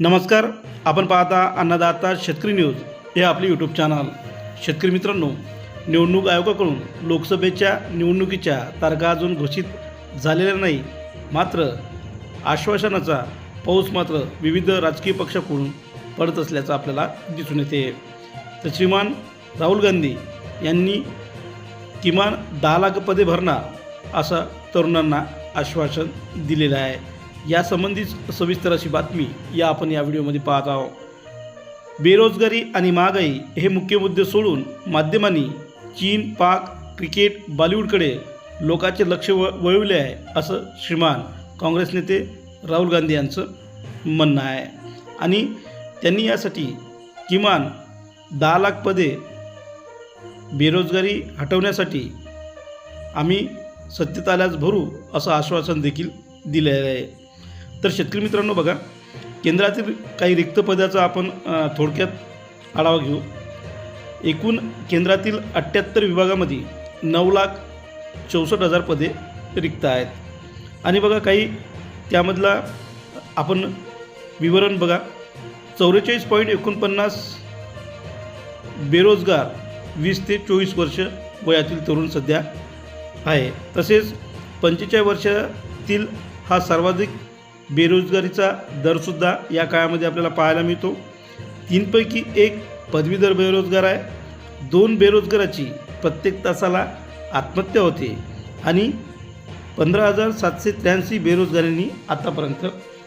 नमस्कार आपण पाहता अन्नदाता शेतकरी न्यूज हे आपले यूट्यूब चॅनल शेतकरी मित्रांनो निवडणूक आयोगाकडून लोकसभेच्या निवडणुकीच्या तारखा अजून घोषित झालेल्या नाही. मात्र आश्वासनाचा पाऊस मात्र विविध राजकीय पक्षाकडून पडत असल्याचं आपल्याला दिसून येते. तर श्रीमान राहुल गांधी यांनी किमान दहा लाख पदे भरणार असं तरुणांना आश्वासन दिलेलं आहे. यासंबंधीच सविस्तर अशी बातमी या आपण या व्हिडिओमध्ये पाहत आहोत. बेरोजगारी आणि महागाई हे मुख्य मुद्दे सोडून माध्यमांनी चीन पाक क्रिकेट बॉलिवूडकडे लोकांचे लक्ष व वळविले आहे असं श्रीमान काँग्रेस नेते राहुल गांधी यांचं म्हणणं आहे. आणि त्यांनी यासाठी किमान दहा लाख पदे बेरोजगारी हटवण्यासाठी आम्ही सत्यतालाच भरू असं आश्वासन देखील दिलेलं आहे. तर शेतकरी मित्रांनो बघा केंद्रातील काही रिक्त पदाचा आपण थोडक्यात आढावा घेऊ. एकूण केंद्रातील अठ्ठ्याहत्तर विभागामध्ये नऊ लाख चौसष्ट हजार पदे रिक्त आहेत. आणि बघा काही त्यामधला आपण विवरण बघा. चौवेचाळीस पॉईंट एकोणपन्नास बेरोजगार वीस ते चोवीस वर्ष वयातील तरुण सध्या आहे. तसेच पंचेचाळीस वर्षातील हा सर्वाधिक बेरोजगारीचा दरसुद्धा या काळामध्ये आपल्याला पाहायला मिळतो. तीनपैकी एक पदवीधर बेरोजगार आहे. दोन बेरोजगाराची प्रत्येक तासाला आत्महत्या होते आणि पंधरा हजार सातशे त्र्याऐंशी बेरोजगारांनी आतापर्यंत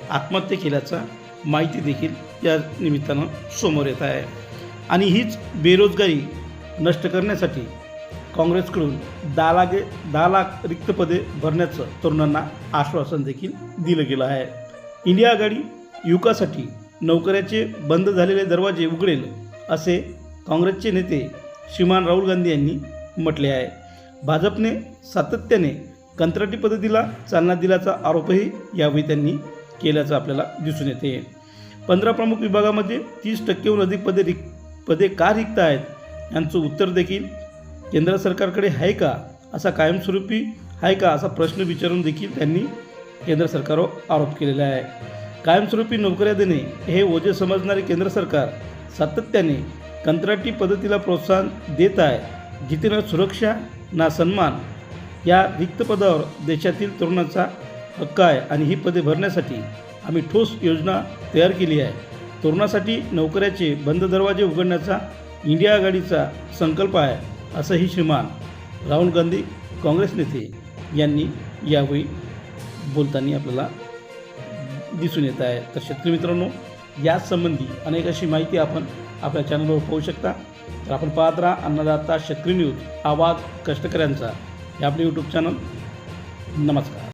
आत्महत्या केल्याचा माहिती देखील या निमित्तानं समोर येत आहे. आणि हीच बेरोजगारी नष्ट करण्यासाठी काँग्रेसकडून दहा लाख दहा लाख रिक्त पदे भरण्याचं तरुणांना आश्वासन देखील दिलं गेलं आहे. इंडिया आघाडी युवकासाठी नोकऱ्याचे बंद झालेले दरवाजे उघडेल असे काँग्रेसचे नेते श्रीमान राहुल गांधी यांनी म्हटले आहे. भाजपने सातत्याने कंत्राटी पद्धतीला चालना दिल्याचा आरोपही यावेळी त्यांनी केल्याचं आपल्याला दिसून येते. पंधरा प्रमुख विभागामध्ये तीस टक्केहून अधिक पदे रिक पदे का रिक्त आहेत? यांचं उत्तर देखील केंद्र सरकारकडे आहे का असा कायमस्वरूपी आहे का असा प्रश्न विचारून देखील त्यांनी केंद्र सरकारवर आरोप केलेला आहे. कायमस्वरूपी नोकऱ्या देणे हे ओझे समजणारे केंद्र सरकार सातत्याने कंत्राटी पद्धतीला प्रोत्साहन देत आहे. जिथे ना सुरक्षा ना सन्मान या रिक्त पदावर देशातील तरुणांचा हक्क आहे आणि ही पदे भरण्यासाठी आम्ही ठोस योजना तयार केली आहे. तरुणासाठी नोकऱ्याचे बंद दरवाजे उघडण्याचा इंडिया आघाडीचा संकल्प आहे. असंही श्रीमान राहुल गांधी काँग्रेस नेते यांनी यावेळी बोलताना आपल्याला दिसून येत आहे. तर शेतकरी मित्रांनो यासंबंधी अनेक अशी माहिती आपण आपल्या चॅनलवर पाहू शकता. तर आपण पाहत राहा अन्नदाता शेतकरी न्यूज आवाज कष्टकऱ्यांचा हे आपले यूट्यूब चॅनल नमस्कार.